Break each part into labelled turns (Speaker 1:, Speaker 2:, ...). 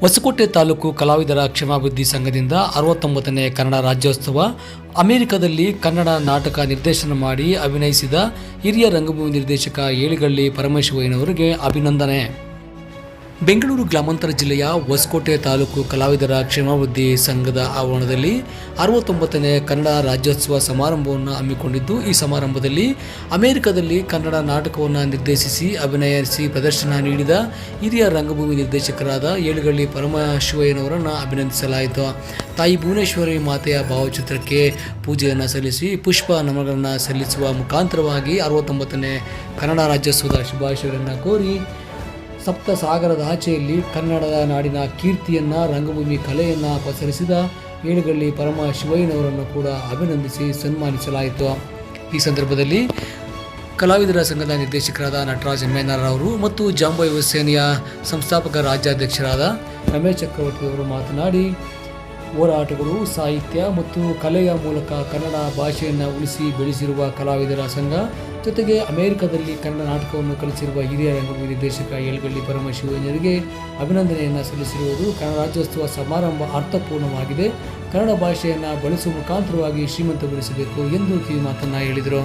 Speaker 1: ಹೊಸಕೋಟೆ ತಾಲೂಕು ಕಲಾವಿದರ ಕ್ಷೇಮಾಭಿವೃದ್ಧಿ ಸಂಘದಿಂದ ಅರವತ್ತೊಂಬತ್ತನೇ ಕನ್ನಡ ರಾಜ್ಯೋತ್ಸವ, ಅಮೆರಿಕದಲ್ಲಿ ಕನ್ನಡ ನಾಟಕ ನಿರ್ದೇಶನ ಮಾಡಿ ಅಭಿನಯಿಸಿದ ಹಿರಿಯ ರಂಗಭೂಮಿ ನಿರ್ದೇಶಕ ಏಳಿಗಳ್ಳಿ ಪರಮೇಶ್ವರಯ್ಯನವರಿಗೆ ಅಭಿನಂದನೆ. ಬೆಂಗಳೂರು ಗ್ರಾಮಾಂತರ ಜಿಲ್ಲೆಯ ಹೊಸಕೋಟೆ ತಾಲೂಕು ಕಲಾವಿದರ ಕ್ಷೇಮಾಭಿವೃದ್ಧಿ ಸಂಘದ ಆವರಣದಲ್ಲಿ ಅರವತ್ತೊಂಬತ್ತನೇ ಕನ್ನಡ ರಾಜ್ಯೋತ್ಸವ ಸಮಾರಂಭವನ್ನು ಹಮ್ಮಿಕೊಂಡಿದ್ದು, ಈ ಸಮಾರಂಭದಲ್ಲಿ ಅಮೆರಿಕದಲ್ಲಿ ಕನ್ನಡ ನಾಟಕವನ್ನು ನಿರ್ದೇಶಿಸಿ, ಅಭಿನಯಿಸಿ, ಪ್ರದರ್ಶನ ನೀಡಿದ ಹಿರಿಯ ರಂಗಭೂಮಿ ನಿರ್ದೇಶಕರಾದ ಏಳುಗಳ್ಳಿ ಪರಮಶಿವಯ್ಯನವರನ್ನು ಅಭಿನಂದಿಸಲಾಯಿತು. ತಾಯಿ ಭುವನೇಶ್ವರಿ ಮಾತೆಯ ಭಾವಚಿತ್ರಕ್ಕೆ ಪೂಜೆಯನ್ನು ಸಲ್ಲಿಸಿ, ಪುಷ್ಪ ನಮನಗಳನ್ನು ಸಲ್ಲಿಸುವ ಮುಖಾಂತರವಾಗಿ ಅರವತ್ತೊಂಬತ್ತನೇ ಕನ್ನಡ ರಾಜ್ಯೋತ್ಸವದ ಶುಭಾಶಯಗಳನ್ನು ಕೋರಿ ಸಪ್ತ ಸಾಗರದ ಆಚೆಯಲ್ಲಿ ಕನ್ನಡದ ನಾಡಿನ ಕೀರ್ತಿಯನ್ನು, ರಂಗಭೂಮಿ ಕಲೆಯನ್ನು ಪಸರಿಸಿದ ಏಳುಗಳ್ಳಿ ಪರಮ ಶಿವಯ್ಯನವರನ್ನು ಕೂಡ ಅಭಿನಂದಿಸಿ ಸನ್ಮಾನಿಸಲಾಯಿತು. ಈ ಸಂದರ್ಭದಲ್ಲಿ ಕಲಾವಿದರ ಸಂಘದ ನಿರ್ದೇಶಕರಾದ ನಟರಾಜ್ ಅವರು ಮತ್ತು ಜಾಂಬಾಯ್ ಸೇನೆಯ ಸಂಸ್ಥಾಪಕ ರಾಜ್ಯಾಧ್ಯಕ್ಷರಾದ ರಮೇಶ್ ಚಕ್ರವರ್ತಿ ಅವರು ಮಾತನಾಡಿ ಹೋರಾಟಗಳು, ಸಾಹಿತ್ಯ ಮತ್ತು ಕಲೆಯ ಮೂಲಕ ಕನ್ನಡ ಭಾಷೆಯನ್ನು ಉಳಿಸಿ ಬೆಳೆಸಿರುವ ಕಲಾವಿದರ ಸಂಘ, ಜೊತೆಗೆ ಅಮೆರಿಕದಲ್ಲಿ ಕನ್ನಡ ನಾಟಕವನ್ನು ಕಲಿಸಿರುವ ಹಿರಿಯ ರಂಗಭೂಮಿ ನಿರ್ದೇಶಕ ಎಲ್ಗಳ್ಳಿ ಪರಮಶಿವಯ್ಯರಿಗೆ ಅಭಿನಂದನೆಯನ್ನು ಸಲ್ಲಿಸಿರುವುದು ಕನ್ನಡ ರಾಜ್ಯೋತ್ಸವ ಸಮಾರಂಭ ಅರ್ಥಪೂರ್ಣವಾಗಿದೆ. ಕನ್ನಡ ಭಾಷೆಯನ್ನು ಬಳಸುವ ಮುಖಾಂತರವಾಗಿ ಶ್ರೀಮಂತಗೊಳಿಸಬೇಕು ಎಂದು ಕಿವಿ ಹೇಳಿದರು.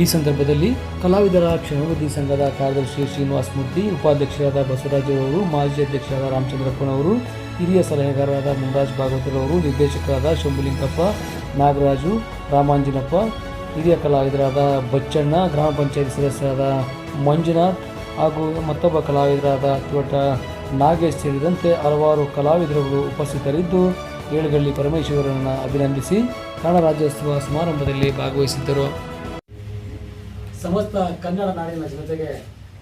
Speaker 1: ಈ ಸಂದರ್ಭದಲ್ಲಿ ಕಲಾವಿದರ ಕ್ಷೇಮಾಭಿವೃದ್ಧಿ ಸಂಘದ ಕಾರ್ಯದರ್ಶಿ ಶ್ರೀನಿವಾಸ ಮೂರ್ತಿ, ಉಪಾಧ್ಯಕ್ಷರಾದ ಬಸವರಾಜ್ ಅವರು, ಮಾಜಿ ಅಧ್ಯಕ್ಷರಾದ ರಾಮಚಂದ್ರಪ್ಪನವರು ಹಿರಿಯ ಸಲಹೆಗಾರರಾದ ಮುನ್ರಾಜ್ ಭಾಗವತರವರು ನಿರ್ದೇಶಕರಾದ ಶಂಭುಲಿಂಗಪ್ಪ, ನಾಗರಾಜು, ರಾಮಾಂಜಿನಪ್ಪ, ಹಿರಿಯ ಕಲಾವಿದರಾದ ಬಚ್ಚಣ್ಣ, ಗ್ರಾಮ ಪಂಚಾಯತ್ ಸದಸ್ಯರಾದ ಮಂಜುನಾಥ್ ಹಾಗೂ ಮತ್ತೊಬ್ಬ ಕಲಾವಿದರಾದ ತೋಟ ನಾಗೇಶ್ ಸೇರಿದಂತೆ ಹಲವಾರು ಕಲಾವಿದರುಗಳು ಉಪಸ್ಥಿತರಿದ್ದು, ಏಳುಗಳ್ಳಿ ಪರಮೇಶ್ವರನನ್ನು ಅಭಿನಂದಿಸಿ ಕನ್ನಡ ರಾಜ್ಯೋತ್ಸವ ಸಮಾರಂಭದಲ್ಲಿ ಭಾಗವಹಿಸಿದ್ದರು. ಸಮಸ್ತ ಕನ್ನಡ ನಾಡಿನ ಜನತೆಗೆ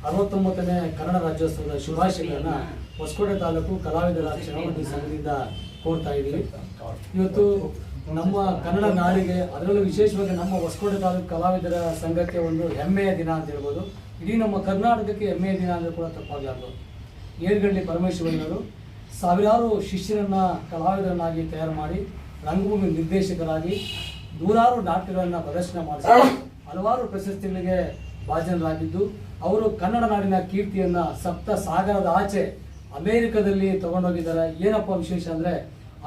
Speaker 1: ಅರವತ್ತೊಂಬತ್ತನೇ ಕನ್ನಡ ರಾಜ್ಯೋತ್ಸವದ ಶುಭಾಶಯಗಳನ್ನು ಹೊಸಕೋಟೆ ತಾಲೂಕು ಕಲಾವಿದರ ಚುನಾವಣೆ ಸಂಘದಿಂದ ಕೋರ್ತಾ ಇದ್ದೀವಿ ಇವತ್ತು ನಮ್ಮ ಕನ್ನಡ ನಾಡಿಗೆ ಅದರಲ್ಲೂ ವಿಶೇಷವಾಗಿ ನಮ್ಮ ಹೊಸಕೋಟೆ ತಾಲೂಕು ಕಲಾವಿದರ ಸಂಘಕ್ಕೆ ಒಂದು ಹೆಮ್ಮೆಯ ದಿನ ಅಂತ ಹೇಳ್ಬೋದು. ಇಡೀ ನಮ್ಮ ಕರ್ನಾಟಕಕ್ಕೆ ಹೆಮ್ಮೆಯ ದಿನ ಅಂದರೆ ಕೂಡ ತಪ್ಪಾಗಲಾರ್ದು. ಏರ್ಗಳ್ಳಿ ಪರಮೇಶ್ವರನವರು ಸಾವಿರಾರು ಶಿಷ್ಯರನ್ನ ಕಲಾವಿದರನ್ನಾಗಿ ತಯಾರು ಮಾಡಿ ರಂಗಭೂಮಿ ನಿರ್ದೇಶಕರಾಗಿ ನೂರಾರು ನಾಟ್ಯಗಳನ್ನು ಪ್ರದರ್ಶನ ಮಾಡಿಸಿ ಹಲವಾರು ಪ್ರಶಸ್ತಿಗಳಿಗೆ ಭಾಜನರಾಗಿದ್ದು, ಅವರು ಕನ್ನಡ ನಾಡಿನ ಕೀರ್ತಿಯನ್ನ ಸಪ್ತ ಸಾಗರದ ಆಚೆ ಅಮೆರಿಕದಲ್ಲಿ ತಗೊಂಡೋಗಿದ್ದಾರೆ. ಏನಪ್ಪ ವಿಶೇಷ ಅಂದ್ರೆ,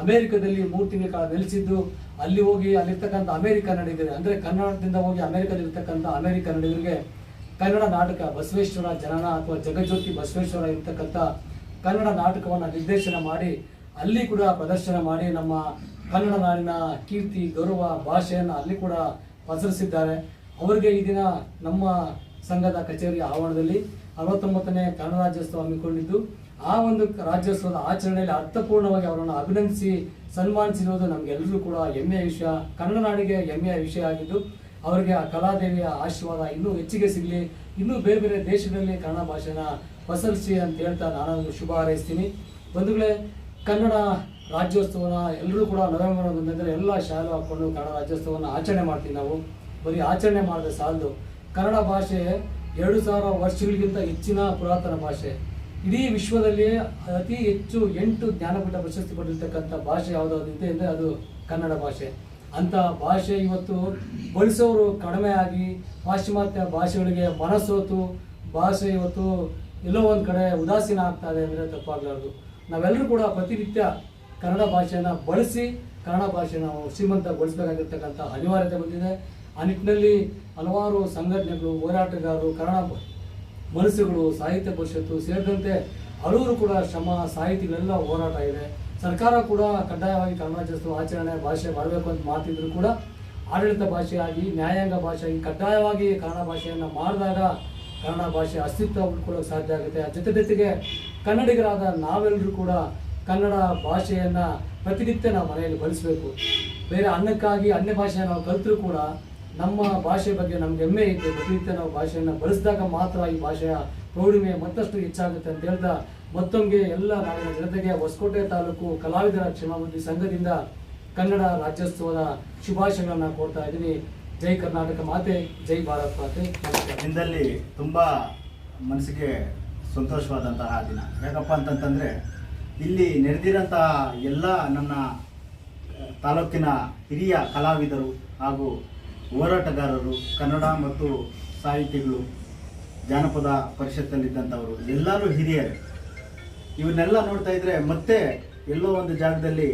Speaker 1: ಅಮೆರಿಕದಲ್ಲಿ ಮೂರು ತಿಂಗಳ ಕಾಲ ನೆಲೆಸಿದ್ದು, ಅಲ್ಲಿ ಹೋಗಿ ಅಲ್ಲಿರ್ತಕ್ಕಂಥ ಅಮೆರಿಕ ಕನ್ನಡಿಗರು ಅಂದ್ರೆ ಕನ್ನಡದಿಂದ ಹೋಗಿ ಅಮೆರಿಕದಲ್ಲಿರ್ತಕ್ಕಂಥ ಅಮೆರಿಕ ಕನ್ನಡಿಗರಿಗೆ ಕನ್ನಡ ನಾಟಕ ಬಸವೇಶ್ವರ ಜನನ ಅಥವಾ ಜಗಜ್ಯೋತಿ ಬಸವೇಶ್ವರ ಇರ್ತಕ್ಕಂಥ ಕನ್ನಡ ನಾಟಕವನ್ನು ನಿರ್ದೇಶನ ಮಾಡಿ, ಅಲ್ಲಿ ಕೂಡ ಪ್ರದರ್ಶನ ಮಾಡಿ ನಮ್ಮ ಕನ್ನಡ ನಾಡಿನ ಕೀರ್ತಿ, ಗೌರವ, ಭಾಷೆಯನ್ನು ಅಲ್ಲಿ ಕೂಡ ಪಸರಿಸಿದ್ದಾರೆ. ಅವರಿಗೆ ಈ ದಿನ ನಮ್ಮ ಸಂಘದ ಕಚೇರಿಯ ಆವರಣದಲ್ಲಿ ಅರವತ್ತೊಂಬತ್ತನೇ ಕನ್ನಡ ರಾಜ್ಯೋತ್ಸವ ಹಮ್ಮಿಕೊಂಡಿದ್ದು, ಆ ಒಂದು ರಾಜ್ಯೋತ್ಸವದ ಆಚರಣೆಯಲ್ಲಿ ಅರ್ಥಪೂರ್ಣವಾಗಿ ಅವರನ್ನು ಅಭಿನಂದಿಸಿ ಸನ್ಮಾನಿಸಿರುವುದು ನಮಗೆಲ್ಲರೂ ಕೂಡ ಹೆಮ್ಮೆಯ ವಿಷಯ. ಕನ್ನಡ ನಾಡಿಗೆ ಹೆಮ್ಮೆಯ ವಿಷಯ ಆಗಿದ್ದು, ಅವರಿಗೆ ಆ ಕಲಾದೇವಿಯ ಆಶೀರ್ವಾದ ಇನ್ನೂ ಹೆಚ್ಚಿಗೆ ಸಿಗಲಿ. ಇನ್ನೂ ಬೇರೆ ಬೇರೆ ದೇಶಗಳಲ್ಲಿ ಕನ್ನಡ ಭಾಷೆನ ಪಸರಿಸಿ ಅಂತ ಹೇಳ್ತಾ ನಾನು ಶುಭ ಹಾರೈಸ್ತೀನಿ. ಬಂಧುಗಳೇ, ಕನ್ನಡ ರಾಜ್ಯೋತ್ಸವನ ಎಲ್ಲರೂ ಕೂಡ ನವೆಂಬರ್ ಒಂದನೇ ಎಲ್ಲ ಶಾಲೆ ಹಾಕೊಂಡು ಕನ್ನಡ ರಾಜ್ಯೋತ್ಸವವನ್ನು ಆಚರಣೆ ಮಾಡ್ತೀವಿ ನಾವು. ಬರೀ ಆಚರಣೆ ಮಾಡಿದ್ರೆ ಸಾಲದು. ಕನ್ನಡ ಭಾಷೆ ಎರಡು ಸಾವಿರ ವರ್ಷಗಳಿಗಿಂತ ಹೆಚ್ಚಿನ ಪುರಾತನ ಭಾಷೆ. ಇಡೀ ವಿಶ್ವದಲ್ಲಿ ಅತಿ ಹೆಚ್ಚು ಎಂಟು ಜ್ಞಾನಪೀಠ ಪ್ರಶಸ್ತಿ ಪಡೆದಿರ್ತಕ್ಕಂಥ ಭಾಷೆ ಯಾವುದು ಇದೆ ಅಂದರೆ ಅದು ಕನ್ನಡ ಭಾಷೆ. ಅಂತ ಭಾಷೆ ಇವತ್ತು ಬಳಸೋರು ಕಡಿಮೆ ಆಗಿ ಪಾಶ್ಚಿಮಾತ್ಯ ಭಾಷೆಗಳಿಗೆ ಮನಸ್ಸೋತು ಭಾಷೆ ಇವತ್ತು ಎಲ್ಲೋ ಒಂದು ಕಡೆ ಉದಾಸೀನ ಆಗ್ತಾ ಇದೆ ಅಂದರೆ ತಪ್ಪಾಗಲಾರ್ದು. ನಾವೆಲ್ಲರೂ ಕೂಡ ಪ್ರತಿನಿತ್ಯ ಕನ್ನಡ ಭಾಷೆಯನ್ನು ಬಳಸಿ, ಕನ್ನಡ ಭಾಷೆ ನಾವು ಶ್ರೀಮಂತಗೊಳಿಸಬೇಕಾಗಿರ್ತಕ್ಕಂಥ ಅನಿವಾರ್ಯತೆ ಬಂದಿದೆ. ಆ ನಿಟ್ಟಿನಲ್ಲಿ ಹಲವಾರು ಸಂಘಟನೆಗಳು, ಹೋರಾಟಗಾರರು, ಕನ್ನಡ ಮನಸ್ಸುಗಳು, ಸಾಹಿತ್ಯ ಪರಿಷತ್ತು ಸೇರಿದಂತೆ ಹಲವರು ಕೂಡ ಶ್ರಮ ಸಾಹಿತಿಗಳೆಲ್ಲ ಹೋರಾಟ ಇದೆ ಸರ್ಕಾರ ಕೂಡ ಕಡ್ಡಾಯವಾಗಿ ಕನ್ನಡ ಆಚರಣೆ ಭಾಷೆ ಮಾಡಬೇಕು ಅಂತ ಮಾತಿದ್ರು ಕೂಡ ಆಡಳಿತ ಭಾಷೆಯಾಗಿ, ನ್ಯಾಯಾಂಗ ಭಾಷೆಯಾಗಿ, ಕಡ್ಡಾಯವಾಗಿ ಕನ್ನಡ ಭಾಷೆಯನ್ನು ಮಾಡಿದಾಗ ಕನ್ನಡ ಭಾಷೆ ಅಸ್ತಿತ್ವ ಉಳ್ಕೊಳ್ಳೋಕೆ ಸಾಧ್ಯ ಆಗುತ್ತೆ. ಜೊತೆ ಜೊತೆಗೆ ಕನ್ನಡಿಗರಾದ ನಾವೆಲ್ಲರೂ ಕೂಡ ಕನ್ನಡ ಭಾಷೆಯನ್ನು ಪ್ರತಿನಿತ್ಯ ನಾವು ಮನೆಯಲ್ಲಿ ಬಳಸಬೇಕು. ಬೇರೆ ಅನ್ನಕ್ಕಾಗಿ ಅನ್ಯ ಭಾಷೆ ನಾವು ಕಲಿತರೂ ಕೂಡ ನಮ್ಮ ಭಾಷೆ ಬಗ್ಗೆ ನಮ್ಗೆ ಹೆಮ್ಮೆ ಇದೆ. ಪ್ರತಿನಿತ್ಯ ನಾವು ಭಾಷೆಯನ್ನು ಬಳಸಿದಾಗ ಮಾತ್ರ ಈ ಭಾಷೆಯ ಪ್ರೌಢಿಮೆ ಮತ್ತಷ್ಟು ಹೆಚ್ಚಾಗುತ್ತೆ ಅಂತ ಹೇಳ್ತಾ ಮತ್ತೊಮ್ಮೆ ಎಲ್ಲ ನಾಡಿನ ಜನತೆಗೆ ಹೊಸಕೋಟೆ ತಾಲೂಕು ಕಲಾವಿದರ ಕ್ಷೇಮಾಭಿವೃದ್ಧಿ ಸಂಘದಿಂದ ಕನ್ನಡ ರಾಜ್ಯೋತ್ಸವದ ಶುಭಾಶಯಗಳನ್ನು ಕೊಡ್ತಾ ಇದ್ದೀನಿ. ಜೈ ಕರ್ನಾಟಕ ಮಾತೆ, ಜೈ ಭಾರತ್ ಮಾತೆ.
Speaker 2: ದಿನದಲ್ಲಿ ತುಂಬ ಮನಸ್ಸಿಗೆ ಸಂತೋಷವಾದಂತಹ ದಿನ. ಯಾಕಪ್ಪ ಅಂತಂತಂದರೆ, ಇಲ್ಲಿ ನೆರೆದಿರೋಂತಹ ಎಲ್ಲ ನನ್ನ ತಾಲೂಕಿನ ಹಿರಿಯ ಕಲಾವಿದರು ಹಾಗೂ ಹೋರಾಟಗಾರರು, ಕನ್ನಡ ಮತ್ತು ಸಾಹಿತಿಗಳು, ಜಾನಪದ ಪರಿಷತ್ತಲ್ಲಿದ್ದಂಥವರು, ಎಲ್ಲರೂ ಹಿರಿಯರು. ಇವನ್ನೆಲ್ಲ ನೋಡ್ತಾ ಇದ್ರೆ ಮತ್ತೆ ಎಲ್ಲೋ ಒಂದು ಜಾಗದಲ್ಲಿ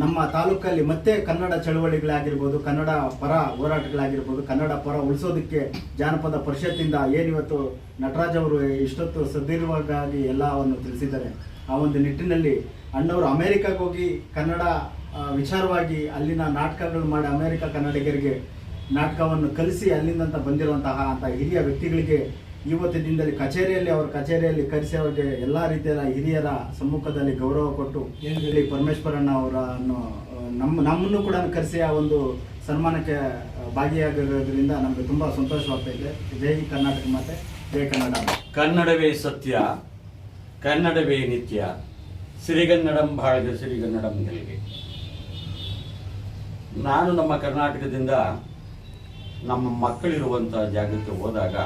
Speaker 2: ನಮ್ಮ ತಾಲೂಕಲ್ಲಿ ಮತ್ತೆ ಕನ್ನಡ ಚಳವಳಿಗಳಾಗಿರ್ಬೋದು, ಕನ್ನಡ ಪರ ಹೋರಾಟಗಳಾಗಿರ್ಬೋದು, ಕನ್ನಡ ಪರ ಉಳಿಸೋದಕ್ಕೆ ಜಾನಪದ ಪರಿಷತ್ತಿಂದ ಏನಿವತ್ತು ನಟರಾಜ್ ಅವರು ಇಷ್ಟೊತ್ತು ಸುದೀರ್ಘವಾಗಿ ಎಲ್ಲವನ್ನು ತಿಳಿಸಿದ್ದಾರೆ. ಆ ಒಂದು ನಿಟ್ಟಿನಲ್ಲಿ ಅಣ್ಣವರು ಅಮೇರಿಕಾಗೋಗಿ ಕನ್ನಡ ವಿಚಾರವಾಗಿ ಅಲ್ಲಿನ ನಾಟಕಗಳು ಮಾಡಿ ಅಮೆರಿಕ ಕನ್ನಡಿಗರಿಗೆ ನಾಟಕವನ್ನು ಕಲಿಸಿ ಅಲ್ಲಿಂದಂತ ಬಂದಿರುವಂತಹ ಅಂತ ಹಿರಿಯ ವ್ಯಕ್ತಿಗಳಿಗೆ ಇವತ್ತು ದಿನದಲ್ಲಿ ಕಚೇರಿಯಲ್ಲಿ ಅವರ ಕಚೇರಿಯಲ್ಲಿ ಕರೆಸಿ ಅವರಿಗೆ ಎಲ್ಲ ರೀತಿಯ ಹಿರಿಯರ ಸಮ್ಮುಖದಲ್ಲಿ ಗೌರವ ಕೊಟ್ಟು ಹೇಳಿ ಪರಮೇಶ್ವರಣ್ಣ ಅವರನ್ನು ನಮ್ಮ ನಮ್ಮನ್ನು ಕೂಡ ಕರೆಸಿ ಆ ಒಂದು ಸನ್ಮಾನಕ್ಕೆ ಭಾಗಿಯಾಗಿರೋದ್ರಿಂದ ನಮಗೆ ತುಂಬ ಸಂತೋಷವಾಗ್ತಾ ಇದೆ. ಜೈ ಕರ್ನಾಟಕ ಮತ್ತೆ ಜೈ ಕನ್ನಡ
Speaker 3: ಕನ್ನಡವೇ ಸತ್ಯ ಕನ್ನಡವೇ ನಿತ್ಯ. ಸಿರಿಗನ್ನಡಂ ಬಾಳದ ಸಿರಿಗನ್ನಡಂ ಗೆಲ್ಗೆ ನಾನು ನಮ್ಮ ಕರ್ನಾಟಕದಿಂದ ನಮ್ಮ ಮಕ್ಕಳಿರುವಂಥ ಜಾಗಕ್ಕೆ ಹೋದಾಗ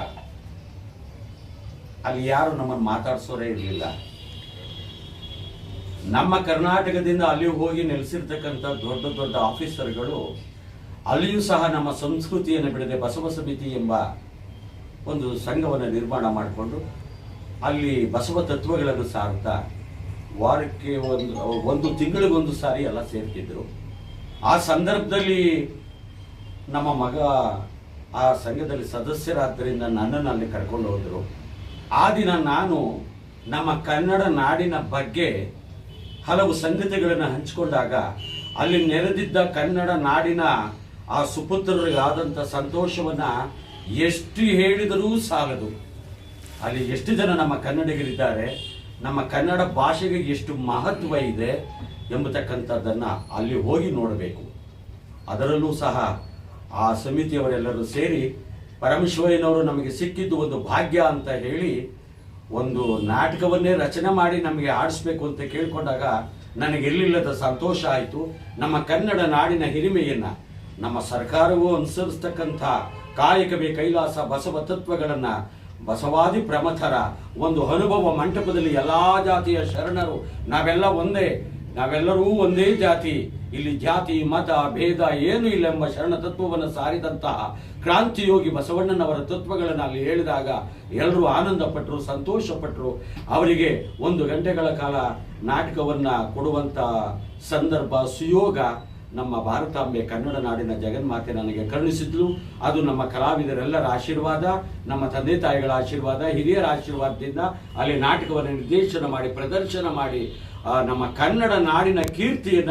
Speaker 3: ಅಲ್ಲಿ ಯಾರು ನಮ್ಮನ್ನು ಮಾತಾಡಿಸೋರೇ ಇರಲಿಲ್ಲ. ನಮ್ಮ ಕರ್ನಾಟಕದಿಂದ ಅಲ್ಲಿ ಹೋಗಿ ನೆಲೆಸಿರ್ತಕ್ಕಂಥ ದೊಡ್ಡ ದೊಡ್ಡ ಆಫೀಸರ್ಗಳು ಅಲ್ಲಿಯೂ ಸಹ ನಮ್ಮ ಸಂಸ್ಕೃತಿಯನ್ನು ಬಿಡದೆ ಬಸವ ಸಮಿತಿ ಎಂಬ ಒಂದು ಸಂಘವನ್ನು ನಿರ್ಮಾಣ ಮಾಡಿಕೊಂಡು ಅಲ್ಲಿ ಬಸವ ತತ್ವಗಳನ್ನು ಸಾರುತ್ತಾ ವಾರಕ್ಕೆ ಒಂದು ಒಂದು ತಿಂಗಳಿಗೊಂದು ಸಾರಿ ಎಲ್ಲ ಸೇರ್ತಿದ್ರು. ಆ ಸಂದರ್ಭದಲ್ಲಿ ನಮ್ಮ ಮಗ ಆ ಸಂಘದಲ್ಲಿ ಸದಸ್ಯರಾದ್ದರಿಂದ ನನ್ನನ್ನು ಅಲ್ಲಿ ಕರ್ಕೊಂಡು ಹೋದರು. ಆ ದಿನ ನಾನು ನಮ್ಮ ಕನ್ನಡ ನಾಡಿನ ಬಗ್ಗೆ ಹಲವು ಸಂಗತಿಗಳನ್ನು ಹಂಚಿಕೊಂಡಾಗ ಅಲ್ಲಿ ನೆರೆದಿದ್ದ ಕನ್ನಡ ನಾಡಿನ ಆ ಸುಪುತ್ರರಿಗಾದಂಥ ಸಂತೋಷವನ್ನು ಎಷ್ಟು ಹೇಳಿದರೂ ಸಾಲದು. ಅಲ್ಲಿ ಎಷ್ಟು ಜನ ನಮ್ಮ ಕನ್ನಡಿಗರಿದ್ದಾರೆ, ನಮ್ಮ ಕನ್ನಡ ಭಾಷೆಗೆ ಎಷ್ಟು ಮಹತ್ವ ಇದೆ ಎಂಬತಕ್ಕಂಥದ್ದನ್ನು ಅಲ್ಲಿ ಹೋಗಿ ನೋಡಬೇಕು. ಅದರಲ್ಲೂ ಸಹ ಆ ಸಮಿತಿಯವರೆಲ್ಲರೂ ಸೇರಿ ಪರಮೇಶ್ವರಯ್ಯನವರು ನಮಗೆ ಸಿಕ್ಕಿದ್ದು ಒಂದು ಭಾಗ್ಯ ಅಂತ ಹೇಳಿ ಒಂದು ನಾಟಕವನ್ನೇ ರಚನೆ ಮಾಡಿ ನಮಗೆ ಆಡಿಸ್ಬೇಕು ಅಂತ ಕೇಳಿಕೊಂಡಾಗ ನನಗೆ ಇರಲಿಲ್ಲದ ಸಂತೋಷ ಆಯಿತು. ನಮ್ಮ ಕನ್ನಡ ನಾಡಿನ ಹಿರಿಮೆಯನ್ನು, ನಮ್ಮ ಸರ್ಕಾರವೂ ಅನುಸರಿಸ್ತಕ್ಕಂಥ ಕಾಯಕವೇ ಕೈಲಾಸ ಬಸವ ತತ್ವಗಳನ್ನು, ಬಸವಾದಿ ಪ್ರಮಥರ ಒಂದು ಅನುಭವ ಮಂಟಪದಲ್ಲಿ ಎಲ್ಲ ಜಾತಿಯ ಶರಣರು, ನಾವೆಲ್ಲ ಒಂದೇ ನಾವೆಲ್ಲರೂ ಒಂದೇ ಜಾತಿ. ಇಲ್ಲಿ ಜಾತಿ, ಮತ, ಭೇದ ಏನು ಇಲ್ಲ ಎಂಬ ಶರಣ ತತ್ವವನ್ನು ಸಾರಿದಂತಹ ಕ್ರಾಂತಿಯೋಗಿ ಬಸವಣ್ಣನವರ ತತ್ವಗಳನ್ನು ಅಲ್ಲಿ ಹೇಳಿದಾಗ ಎಲ್ಲರೂ ಆನಂದ ಸಂತೋಷಪಟ್ಟರು ಸಂತೋಷ ಪಟ್ಟರು ಅವರಿಗೆ ಒಂದು ಗಂಟೆಗಳ ಕಾಲ ನಾಟಕವನ್ನ ಕೊಡುವಂತ ಸಂದರ್ಭ, ಸುಯೋಗ ನಮ್ಮ ಭಾರತಾಂಬೆ ಕನ್ನಡ ನಾಡಿನ ಜಗನ್ಮಾತೆ ನನಗೆ ಕರುಣಿಸಿದ್ಲು. ಅದು ನಮ್ಮ ಕಲಾವಿದರೆಲ್ಲರ ಆಶೀರ್ವಾದ, ನಮ್ಮ ತಂದೆ ತಾಯಿಗಳ ಆಶೀರ್ವಾದ, ಹಿರಿಯರ ಆಶೀರ್ವಾದದಿಂದ ಅಲ್ಲಿ ನಾಟಕವನ್ನು ನಿರ್ದೇಶನ ಮಾಡಿ, ಪ್ರದರ್ಶನ ಮಾಡಿ ನಮ್ಮ ಕನ್ನಡ ನಾಡಿನ ಕೀರ್ತಿಯನ್ನ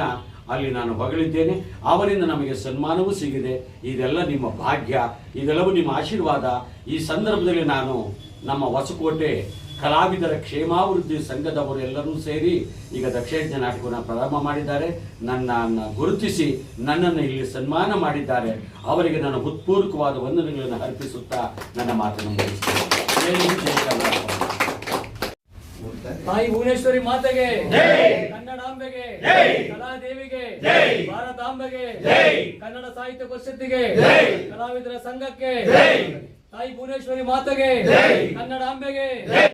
Speaker 3: ಅಲ್ಲಿ ನಾನು ಹೊಗಳಿದ್ದೇನೆ. ಅವರಿಂದ ನಮಗೆ ಸನ್ಮಾನವೂ ಸಿಗಿದೆ. ಇದೆಲ್ಲ ನಿಮ್ಮ ಭಾಗ್ಯ. ಇದೆಲ್ಲವೂ ನಿಮ್ಮ ಆಶೀರ್ವಾದ. ಈ ಸಂದರ್ಭದಲ್ಲಿ ನಾನು ನಮ್ಮ ಹೊಸಕೋಟೆ ಕಲಾವಿದರ ಕ್ಷೇಮಾಭಿವೃದ್ಧಿ ಸಂಘದವರು ಎಲ್ಲರೂ ಸೇರಿ ಈಗ ದಕ್ಷಿಣ ನಾಟಕವನ್ನು ಪ್ರಾರಂಭ ಮಾಡಿದ್ದಾರೆ. ನನ್ನನ್ನು ಗುರುತಿಸಿ ನನ್ನನ್ನು ಇಲ್ಲಿ ಸನ್ಮಾನ ಮಾಡಿದ್ದಾರೆ. ಅವರಿಗೆ ನಾನು ಹೃತ್ಪೂರ್ವಕವಾದ ವಂದನೆಗಳನ್ನು ಅರ್ಪಿಸುತ್ತಾ ನನ್ನ ಮಾತನ್ನು ಮುಗಿಸ್ತೇನೆ ಜೈ ಹಿಂದ್, ಜೈ ಕರ್ನಾಟಕ.
Speaker 1: ತಾಯಿ ಭುವನೇಶ್ವರಿ ಮಾತೆಗೆ
Speaker 3: ಜೈ!
Speaker 1: ಕನ್ನಡಾಂಬೆಗೆ
Speaker 3: ಜೈ!
Speaker 1: ಕಲಾದೇವಿಗೆ
Speaker 3: ಜೈ!
Speaker 1: ಭಾರತಾಂಬೆಗೆ
Speaker 3: ಜೈ!
Speaker 1: ಕನ್ನಡ ಸಾಹಿತ್ಯ ಪರಿಷತ್ತಿಗೆ
Speaker 3: ಜೈ!
Speaker 1: ಕಲಾವಿದರ ಸಂಘಕ್ಕೆ
Speaker 3: ಜೈ!
Speaker 1: ತಾಯಿ ಭುವನೇಶ್ವರಿ ಮಾತೆಗೆ
Speaker 3: ಜೈ!
Speaker 1: ಕನ್ನಡಾಂಬೆಗೆ